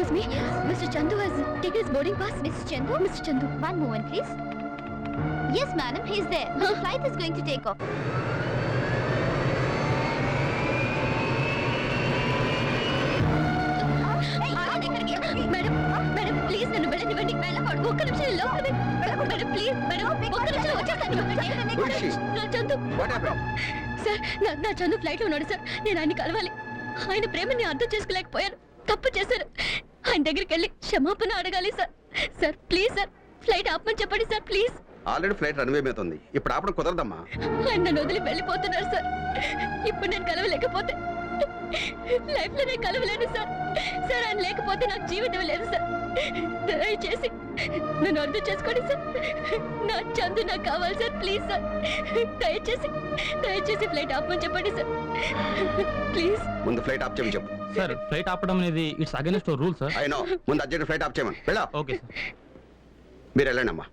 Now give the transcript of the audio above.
Excuse me mister Chandu has taken his boarding pass Mr. Chandu, mister Chandu one moment, please. Yes, madam, he's there. The flight is going to take off. Madam madam please నన్ను వెళ్ళనివ్వండి madam ఒక్క నిమిషం లోపల madam please madam ఒక్క నిమిషం వచ్చేస్తాను Who is she? నా Chandu? Sir నా చందు ఫ్లైట్ ఉన్నాడు సార్ నేను ఆయన కలవాలి ఆయన ప్రేమని అర్థం చేసుకోలేకపోయాను తప్పు చేశారు ఆయన దగ్గరికి వెళ్ళి క్షమాపణ అడగాలి sir. Sir please sir. Flight ఆపమని చెప్పండి sir please. Already flight runway మీద ఉంది. ఇప్పుడు ఆపడం కుదరదమ్మా. ఆయన నన్ను వదిలి వెళ్ళిపోతున్నారు సార్. ఇప్పుడు నేను కలవలేకపోతే లైఫ్లో నేను కలవలేను సార్. సార్ ఆయన లేకపోతే నాకు జీవితం లేదు సార్. దయచేసి నన్ను అర్థం చేసుకోండి సార్. నా చందు నాకు కావాలి సార్ ప్లీజ్ సార్. దయచేసి దయచేసి ఫ్లైట్ ఆపమని చెప్పండి సార్. ప్లీజ్. ముందు ఫ్లైట్ ఆఫ్ చేయమని చెప్పు. సార్ ఫ్లైట్ ఆపడం అనేది ఇట్స్ అగైనెస్ట్ రూల్ సార్ అయినో ముందు అర్జెంట్ ఫ్లైట్ ఆఫ్ చేయమని. వెళ్ళా ఓకే సార్ మీరు వెళ్ళండి అమ్మా